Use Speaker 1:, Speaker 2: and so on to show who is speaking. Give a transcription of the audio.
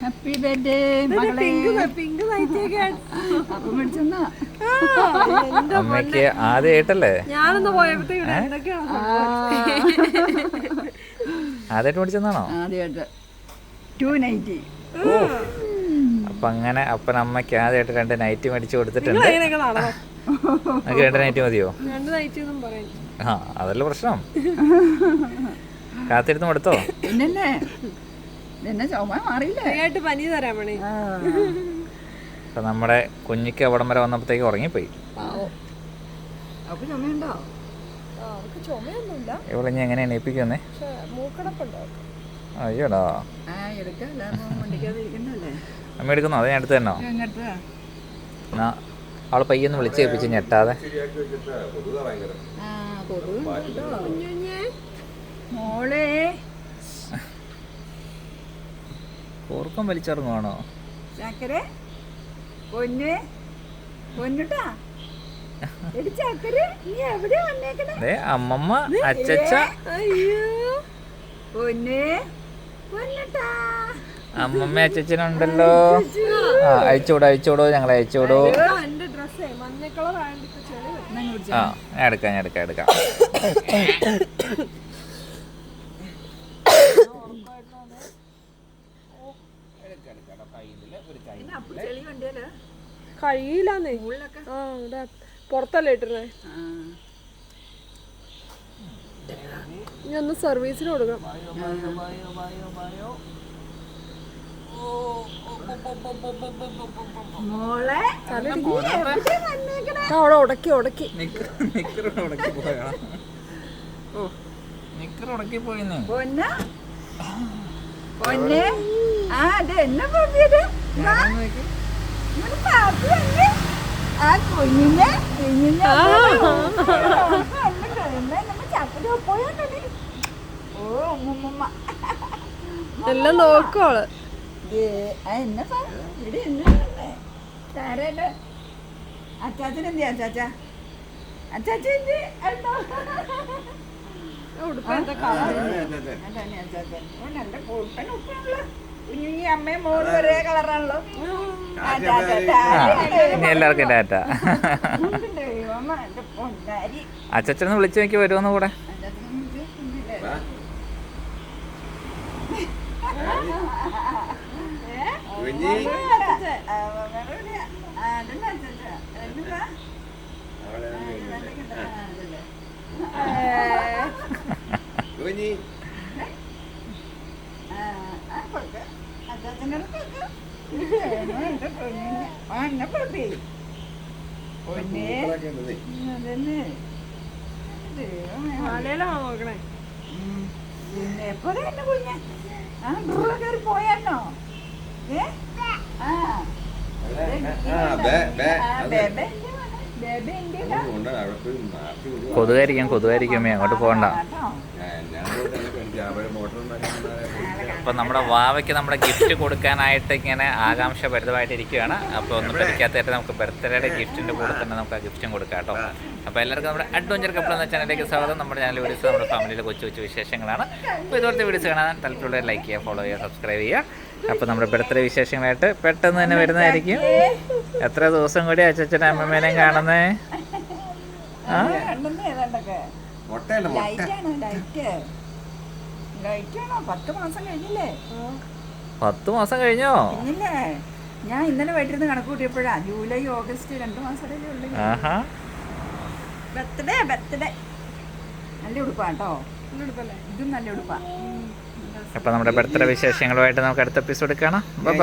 Speaker 1: Happy birthday
Speaker 2: അമ്മയ്ക്ക് ആദ്യമായിട്ടല്ലേ
Speaker 3: ഞാനൊന്ന്
Speaker 2: ആദ്യമായിട്ട് മേടിച്ചെന്നാണോ
Speaker 1: നൈറ്റി
Speaker 2: അപ്പൊ അങ്ങനെ അപ്പൻ അമ്മയ്ക്ക് ആദ്യമായിട്ട് രണ്ട് നൈറ്റ് മേടിച്ചു കൊടുത്തിട്ടുണ്ട്. നമുക്ക് രണ്ട് നൈറ്റ് മതിയോ?
Speaker 3: രണ്ട് പറയും
Speaker 2: ആ അതല്ല പ്രശ്നം? കാത്തിരുന്ന് കൊടുത്തോ?
Speaker 1: പിന്നല്ലേ? നിന്നെ ചുമ മാറിയില്ലേ?
Speaker 3: പനി തരാൻ വേണേ.
Speaker 1: ആ.
Speaker 2: അപ്പൊ നമ്മുടെ കുഞ്ഞിക്ക് അവിടം വരെ വന്നപ്പോഴത്തേക്ക് ഉറങ്ങിപ്പോയി.
Speaker 1: അവക്ക് ചുമയുണ്ടോ?
Speaker 3: അവർക്ക് ചുമയൊന്നുമില്ല.
Speaker 2: ഇവിടെ ഇനി എങ്ങനെ എണീപ്പിക്കുന്നേ?
Speaker 3: മൂക്കടപ്പുണ്ടോ
Speaker 2: അയ്യോടാ. അമ്മ എടുക്കുന്നോ? അത് ഞാൻ എടുത്ത് തന്നോ
Speaker 1: എങ്ങോട്ട്
Speaker 2: എന്നാ അവൾ പയ്യൊന്ന് വിളിച്ച് കേൾപ്പിച്ച് ഞെട്ടാതെ.
Speaker 1: മോളെ.
Speaker 2: കൂർക്കം വലിച്ചിറങ്ങുവാണോ?
Speaker 1: ചക്കര പൊന്ന് പൊന്നുട്ടാ
Speaker 2: അമ്മമ്മ അച്ചച്ച. അമ്മമ്മ അച്ചച്ചനുണ്ടല്ലോ. ആ
Speaker 3: അയച്ചോടോ അയച്ചോടോ ചെളി വരും.
Speaker 2: ആ എടുക്കാം എടുക്കാം എടുക്കാം.
Speaker 3: കഴിയില്ലാന്നേ
Speaker 1: ഉള്ളൊക്കെ
Speaker 3: ആ ഇവിടെ പുറത്തല്ലേ ഇട്ടിരുന്നേ. ഇനി ഒന്ന് സർവീസിന് കൊടുക്കണം അവിടെ ഉടക്കി ഉടക്കി.
Speaker 2: പോയിന്ന്.
Speaker 1: പൊന്ന ആ അത് എന്നെ പാപ്പിയത് പാപ്പി വന്ന് ആ കുഞ്ഞിനെ കുഞ്ഞിനെ ഓ ഉമ്മമ്മ.
Speaker 3: എല്ലാം
Speaker 1: നോക്കോൾ എന്തി അച്ചാച്ച? അച്ചാച്ചൻ എന്തി? ഈ അമ്മയും മോളും ഒരേ കളറാണല്ലോ.
Speaker 2: എല്ലാവർക്കും ടാറ്റ അച്ചച്ചനെ വിളിച്ചു നോക്കി വരുമെന്ന് കൂടെ?
Speaker 4: കുഞ്ഞി
Speaker 1: ആ, വേറെ ആ, അതന്നെ അച്ചാച്ച. എന്തുവാ?
Speaker 4: അവിടെ
Speaker 1: ആ, അതല്ലേ.
Speaker 4: കുഞ്ഞി
Speaker 1: ആ, ആ, കൊടുക്ക്. അച്ചാച്ചന്റെ അടുത്ത് കൊടുക്ക്. ആ, എന്റെ പൊന്നിനെ. ആ, എന്നെ പാപ്പി. പൊന്നേ.
Speaker 4: പൂക്കളൊക്കെ ഉണ്ടെന്നേ.
Speaker 1: അതന്നെ. ദൈവമേ.
Speaker 3: മലയിലാണ് നോക്കണേ
Speaker 1: ഉം. പിന്നെ. എപ്പോഴാ എന്നെ കുഞ്ഞെ? ആ, ഡ്രൂൾ കയറി പോയാന്നോ? ഏ? ആ,
Speaker 4: ബേ, ബേ,
Speaker 2: കൊതുകായിരിക്കും കൊതുകായിരിക്കും അങ്ങോട്ട് പോകണ്ട. അപ്പൊ നമ്മുടെ വാവയ്ക്ക് നമ്മുടെ ഗിഫ്റ്റ് കൊടുക്കാനായിട്ട് ഇങ്ങനെ ആകാംക്ഷ ഇരിക്കുകയാണ് അപ്പോൾ ഒന്ന് പരിക്കാത്തായിട്ട് നമുക്ക് ബർത്ത്ഡേയുടെ ഗിഫ്റ്റിന്റെ കൂടെ തന്നെ നമുക്ക് ആ ഗിഫ്റ്റും കൊടുക്കാം കേട്ടോ. അപ്പോൾ എല്ലാവർക്കും നമ്മുടെ അഡ്വഞ്ചർ കപ്പിൾ എന്ന ചാനലിലേക്ക് സ്വാഗതം. നമ്മുടെ ചാനൽ വീഡിയോസ് നമ്മുടെ ഫാമിലിയിലെ കൊച്ചു കൊച്ചു വിശേഷങ്ങളാണ്. അപ്പോൾ ഇതുപോലത്തെ വീഡിയോസ് കാണാൻ താല്പര്യമുള്ളവർ ലൈക്ക് ചെയ്യുക ഫോളോ ചെയ്യുക സബ്സ്ക്രൈബ് ചെയ്യുക. അപ്പോൾ നമ്മുടെ ബർത്ത്ഡേ വിശേഷങ്ങളായിട്ട് പെട്ടെന്ന് തന്നെ വരുന്നതായിരിക്കും. എത്ര ദിവസം കൂടി അച്ഛനും അമ്മമ്മേനെയും കാണുന്നേ? ആ?
Speaker 1: പത്ത് മാസം
Speaker 2: മാസം കഴിഞ്ഞോ?
Speaker 1: ഇല്ലേ? ഞാൻ ഇന്നലെ വൈകിട്ട് കണക്ക് കൂട്ടിയപ്പോഴാ ജൂലൈ ഓഗസ്റ്റ് രണ്ട് മാസമല്ലേ ഉള്ളൂ
Speaker 2: ആഹാ.
Speaker 1: Birthday birthday. നല്ല ഉടുപ്പാട്ടോ
Speaker 3: നല്ല ഉടുപ്പല്ലേ?
Speaker 1: ഇതും നല്ല ഉടുപ്പാ.
Speaker 2: അപ്പോൾ നമ്മുടെ ബർത്ത്ഡേ വിശേഷങ്ങളുമായിട്ട് നമുക്ക് അടുത്ത എപ്പിസോഡ് കാണാം. ബൈ